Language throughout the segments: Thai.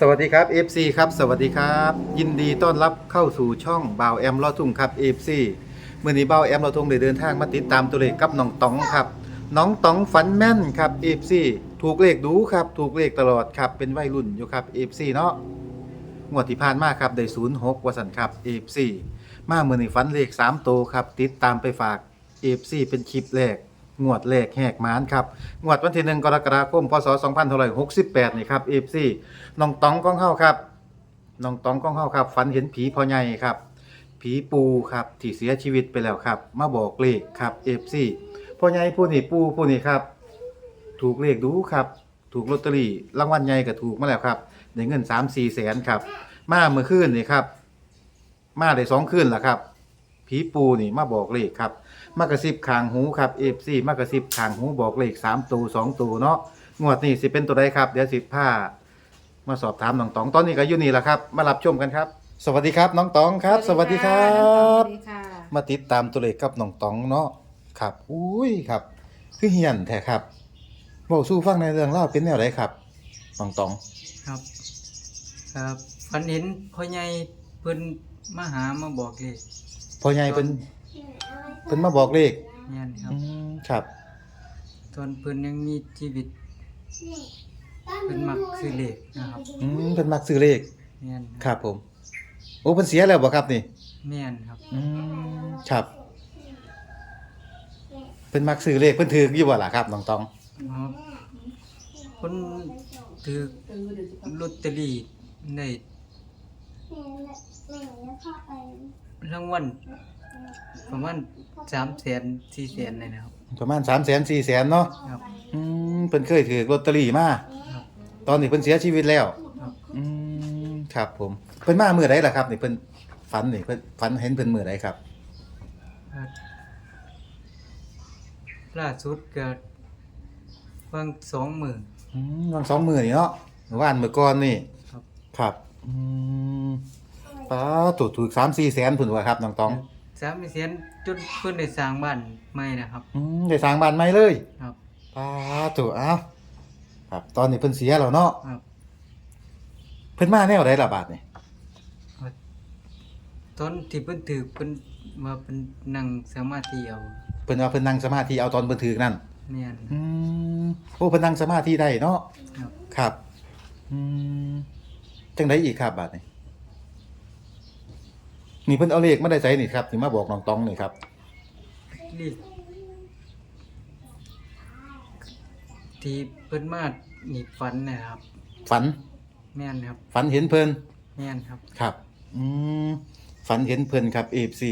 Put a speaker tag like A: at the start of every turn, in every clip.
A: สวัสดีครับ FC ครับ สวัสดีครับ ยินดีต้อนรับเข้าสู่ช่องบ่าวแอมลอทุ่งครับ FC เมื่อนี้บ่าวแอมลอทุ่งได้เดินทางมาติดตามตัวเลขกับน้องต๋องครับน้องต๋องฝันแม่นครับ FC ถูกเลขดูครับ ถูกเลขตลอดครับเป็นวัยรุ่นอยู่ครับ FC เนาะงวดที่ผ่านมาครับได้06ว่าสันครับ FC มาเมื่อนี้ฝันเลข3โตวครับติดตามไปฝาก FC เป็นคลิปแรก งวดแรกแหกมานครับ งวดวันที่หนึ่งกรกฎาคมพศ2568 นี่ครับ FC น้องตองก้องเข้าครับน้องตองก้องเข้าครับ ฝันเห็นผีพ่อใหญ่ครับ ผีปูครับที่เสียชีวิตไปแล้วครับ มาบอกเลขครับ FC พ่อใหญ่ผู้นี้ปูผู้นี้ครับ ถูกเลขดูครับ ถูกลอตเตอรี่รางวัลใหญ่ก็ถูกมาแล้วครับได้เงิน3-4แสนครับ มาเมื่อคืนนี่ครับ มาได้สองคืนแล้วครับ ผีปูนี่มาบอกเลขครับมากระซิบขางหูครับ FC มากระซิบขางหูบอกเลข3ตัว2ตัวเนาะงวดนี้สิเป็นตัวใดครับ เดี๋ยวสิผ้ามาสอบถามน้องตองตอนนี้ก็อยู่นี่แหละครับ มารับชมกันครับ สวัสดีครับน้องตองครับ สวัสดีครั
B: ส
A: บ
B: วัสดีค่ะ
A: มาติดตามตัวเลขกับน้องตองเนาะครับอุ้ยครับ คือเฮียนแท้ครับบอกสู้ฟังในเรื่องเล่าวเป็นแนวไหนครับน้องตอง
C: ครับ ครับฝันเห็นพ่อใหญ่เพิ่นมาหามาบอกเลย
A: พ่อใหญ่เป็นเป็นมาบอกเลข
C: เนี่ยครั
A: อื
C: บ
A: มครับ
C: ตอนเพิ่นยังมีชีวิตเพิ่นมักซื้อเลขนะครับ
A: อืมเป็นมักซื้อเลข
C: เนี่ย
A: ครับผม โอ้เป็นเสียแล้วบ่ครับนี่
C: แม่นครับ
A: อืมครับเพิ่นมักซื้อเลขเพิ่นถืออยู่บ่ล่ะครับน้องตอง
C: ครับคนถือลอตเตอรี่ได้ รางวัลประมาณ3แสน4แสนเลยนะครับ
A: ประมาณ3 0 0 0 0 4 0 0 0เนาะ
C: ครับ
A: อืมเพิ่นเคยถือลอตเตอรี่มา
C: ครับ
A: ตอนนี้เพิ่นเสียชีวิตแล้ว
C: ครับ
A: อืมครับผมเพิ่นมามื้อใดล่ะครับนี่เพิ่นฝันนี่เพิ่นฝันเห็นเพิ่นมื้อใดครับ
C: ครับ ล่าสุดก็วางสองหมื่น
A: อืมวันสองมื้อนี่เนาะเมื่อวานมื้อก่อนนี่
C: ครับ
A: ครับอืม ป้าถูกถูก3 4แสนพุ่นว่าครับน้องตอง
C: สามเสียนจนเพิ่นได้สร้างบ้านใหม่นะครับ
A: อืมได้สร้างบ้านใหม่เลย
C: ครับ
A: ป้าถูกเอ้าครับ ตอนนี้เพิ่นเสียแล้วเนาะ
C: ครับ
A: เพิ่นมาแนวใดล่ะบาดนี่
C: ตอนที่เพิ่นถือเพิ่นว่าเพิ่นนั่งสมาธิเอา
A: เพิ่นว่าเพิ่นนั่งสมาธิเอาตอนเพิ่นถือนั่น
C: แม่น
A: อืมโอ้เพิ่นนั่งสมาธิได้เนาะ
C: ครับ
A: ครับอืมจังไดอีกครับบาดนี้ นี่เพิ่นเอาเลขมาได้ไสนี่ครับที่มาบอกน้องตองนี่ครับ
C: นี่ที่เพิ่นมานี่ฝันนะครับ
A: ฝัน
C: แม่นครับ
A: ฝันเห็นเพิ่น
C: แม่นครับ
A: ครับ อืมฝันเห็นเพิ่นครับ FC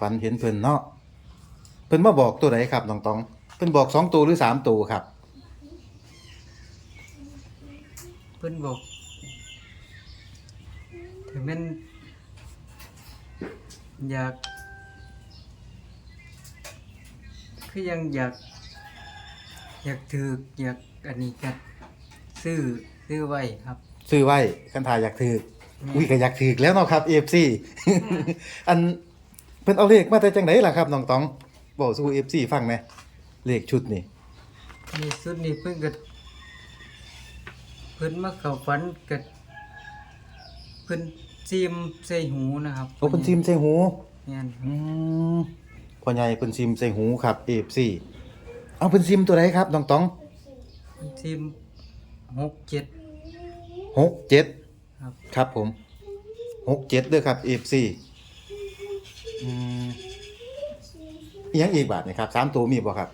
A: ฝันเห็นเพิ่นเนาะเพิ่นมาบอกตัวไหนครับน้องตองเพิ่นบอกสองตัวหรือสามตัวครับ
C: เพิ่นบอก ถึงแม่นอยาก คือยังอยาก อยากถืออยากอันนี้กันซื้อซื้อไว้ครับ
A: ซื้อไว้คันทาอยากถืออุ้ยก็อยากถือแล้วเนาะครับ FC อันเพิ่นเอาเลขมาแต่จังไดล่ะครับน้องตองบอกสู่ FC ฟังแหน่เลขชุดนี่
C: นี่สุดนี้เพิ่นก็เพิ่นมาเข้าฝันก็เพิ่นซีมใส่หูนะครับ
A: โอ้เพิ่นซิมใส่หู
C: แม่น
A: อืมพ่อใหญ่เพิ่นซิมใส่หูครับ FC เอาเพิ่นซิมตัวใดครับน้องตอง
C: เพิ่นซีมหกเจ็ด
A: 67
C: ครับ
A: ครับผม67เด้อครับ FC อืมอีหยังอีกบาทนี่ครับสามตัวมีบ่ครับ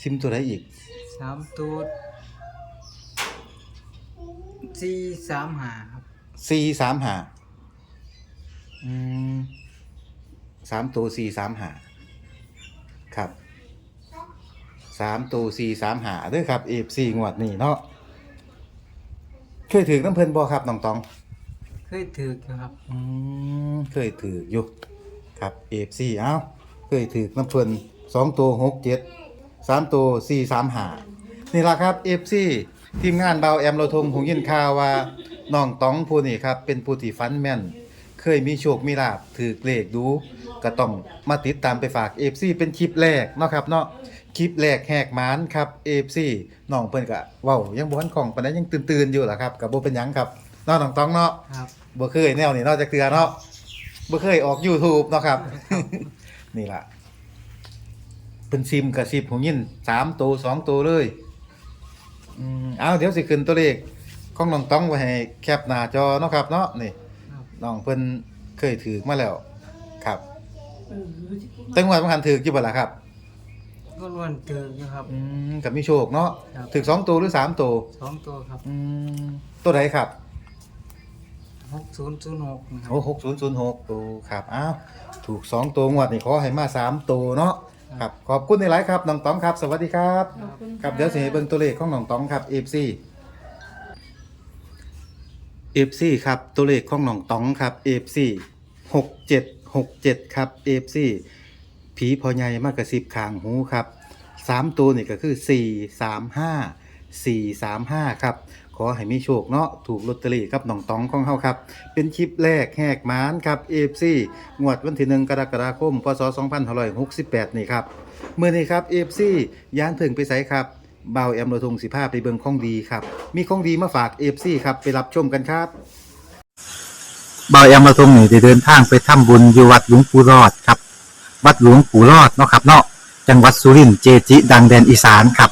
A: ซิมตัวใดอีก
C: สามตัว สี่สามหาครับ
A: สี่สามหาอืมสามตัวสี่สามหาครับสามตัวสี่สามหาเด้อครับเอฟซีงวดนี่เนาะเคยถือน้ำเพลินบอครับน้องตอง
C: เคยถืออยู่ครับ
A: อืมเคยถืออยู่ครับเอฟซีเอ้าเคยถือน้ำเพลินสองตัวหกเจ็ดสามตัวสี่สามหานี่ละครับเอฟซี ทีมงานเบาแอมเราทงหงยินข่าวว่าน้องตองผู้นี่ครับ เป็นผู้ที่ฟันแม่น เคยมีโชคมีลาบถือเลขดูก็ต้องมาติดตามไปฝาก FC เป็นคลิปแรกเนาะครับเนาะคลิปแรกแหกหมานครับ AFC น้องเพิ่นก็เว้ายังบ่ทันคล่องปานใดยังตื่นๆอยู่ล่ะครับก็บ่เป็นหยังครับเนาะน้องตองเนาะ
C: ครับ
A: บ่เคยแนวนี้เนาะจักเทื่อเนาะบ่เคยออก YouTube เนาะครับ นี่ล่ะเป็นซิมกับซิมของยิน3ตัว2ตัวเลย อืมเอาเดี๋ยวสิขึ้นตัวเลขของน้องตองไว้ให้แคปหน้าจอเนาะครับเนาะนี่
C: ครับ
A: น้องเพิ่นเคยถือมาแล้ว ครับแตั้งวันบางคันถืออยู่บ่ล่ะครับ
C: ก็ล้วนถืออยู่ครับ
A: อืมกับมีโชคเนาะ
C: ครับ
A: ถือสองตัวหรือสามตัว
C: สองตัวครับ
A: อืมตัวไหนครับ
C: หกศูนย์ศูนย์หกนะครับ
A: โอ้หกศูนย์ศูนย์หกตัวครับอ้าวถูกสองตัวงวดนี่ขอให้มาสามตัวเนาะ ครับขอบคุณในหลายๆครับน้องต๋องครับ สวัสดีครับ
B: ขอบคุณ
A: ครับเดี๋ยวสิให้เบิ่งตัวเลขของน้องต๋องครับ FC FC ครับตัวเลขของน้องต๋องครับ FC 6767ครับ FC ผีพอใหญ่มากกระซิบข้างหูครับสามตัวนี่ก็คือ435 435ครับ ขอให้มีโชคเนาะถูกลอตเตอรี่ครับน้องตองของเฮาครับ เป็นคลิปแรกแหกมานครับ AFC งวดวันที่1กรกฎาคมพศ2568 นี่ครับเมื่อนี้ครับ AFC ย่านถึงไปไสครับเบาแอมโรทง15ไปเบิ่งของดีครับ มีของดีมาฝาก AFC ครับ ไปรับชมกันครับเบาแอมโรทงนี่ได้เดินทางไปทำบุญอยู่วัดหลวงปู่รอดครับ วัดหลวงปู่รอดเนาะครับเนาะจังหวัดสุรินทร์เจจิ ดังแดนอีสานครับ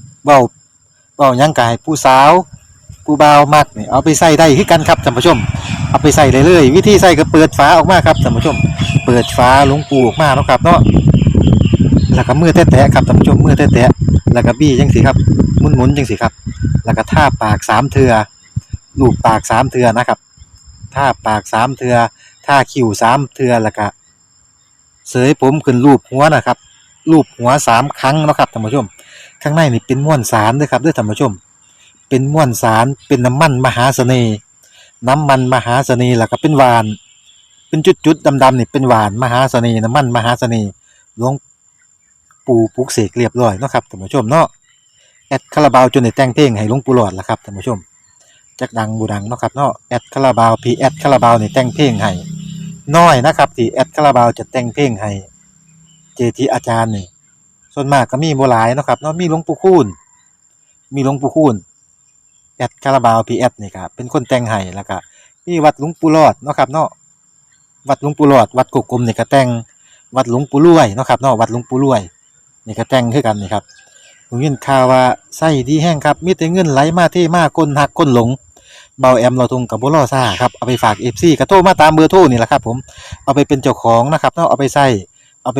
A: เบาเว้าหยังกายผู้สาว ผู้บ่าวมักนี่เอาไปใส่ได้คือกันครับท่านผู้ชม เอาไปใส่เลยเลยวิธีใส่ก็เปิดฝาออกมาครับท่านผู้ชม เปิดฝาหลวงปูออกมาเนาะครับเนาะแล้วก็มือแตะๆครับท่านผู้ชมมือแตะๆแล้วก็บี้จังสิครับหมุนๆจังสิครับ แล้วก็ท่าปากสามเทือลูบปากสามเทือนะครับท่าปากสามเทือท่าคิ้วสามเทือแล้วก็เสยผมขึ้นรูปหัวนะครับรูปหัวสามครั้งเนาะครับท่านผู้ชม ข้างในนี่เป็นม้วนสารด้วยครับด้วยท่านผู้ชม เป็นม้วนสารเป็นน้ำมันมหาเสน่ห์น้ำมันมหาเสน่ห์แล้วก็เป็นหวาน เป็นจุดๆดำๆนี่เป็นหวานมหาเสน่ห์น้ำมันมหาเสน่ห์หลวงปู่ปลุกเสกเรียบร้อยเนาะครับท่านผู้ชมเนาะแอดคาราบาวจนได้แต่งเพลงให้หลวงปู่หลอดล่ะครับท่านผู้ชมจักดังบูดังเนาะครับเนาะแอดคาราบาวพีแอดคาราบาวนี่แต่งเพลงให้น้อยนะครับที่แอดคาราบาวจะแต่งเพลงให้เจทีอาจารย์นี่ ส่วนมากก็มีโบ่หลายเนาะครับเนาะมีหลวงปู่คูณมีหลวงปู่คูณแอดคาราบาวพีแอดนี่ครับเป็นคนแต่งให้แล้วก็มีวัดหลวงปู่รอดเนาะครับเนาะวัดหลวงปู่รอด วัดกกกลมนี่ก็แต่งวัดหลวงปู่รวยเนาะครับเนาะวัดหลวงปู่รวยนี่ก็แต่งคือกันนี่ครับผมยินข่าวว่าไส้ดีแห้งครับมีแต่เงินไหลมาเทมาก้นหักก้นหลงเบาแอมเราทงกับบุรอซ่าครับเอาไปฝากเอฟซีกระโทรมาตามเบอร์โทรนี่แหละครับผมเอาไปเป็นเจ้าของนะครับเนาะเอาไปใส่เอาไป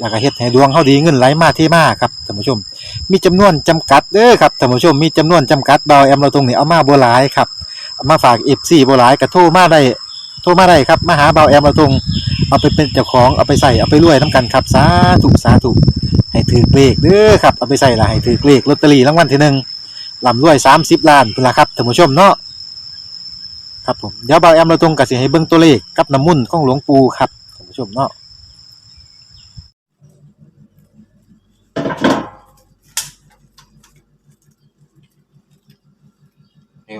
A: แล้วก็เฮ็ดให้ดวงเฮาดีเงินไหลมาเทมาครับท่านผู้ชม มีจำนวนจำกัดเด้อครับท่านผู้ชมมีจำนวนจำกัดเบาแอมเราตรงนี้เอามาบ่หลายครับเอามาฝาก FC บ่หลายก็โทรมาได้โทรมาได้ครับมาหาเบาแอมเราตรงเอาไปเป็นเจ้าของเอาไปใส่เอาไปรวยนํกันครับสาธุสาธุให้ถือเลขเด้อครับเอาไปใส่ละให้ถือเลขลอตเตอรี่รางวัลที่หนึ่งลำรวย30ล้านพุ่นล่ะครับท่านผู้ชมเนาะครับผมเดี๋ยวเบาแอมเราตรงก็สิให้เบิ่งตัวเลขกับน้ำมุ่นของหลวงปู่ครับท่านผู้ชมเนาะ
D: นี่คุณ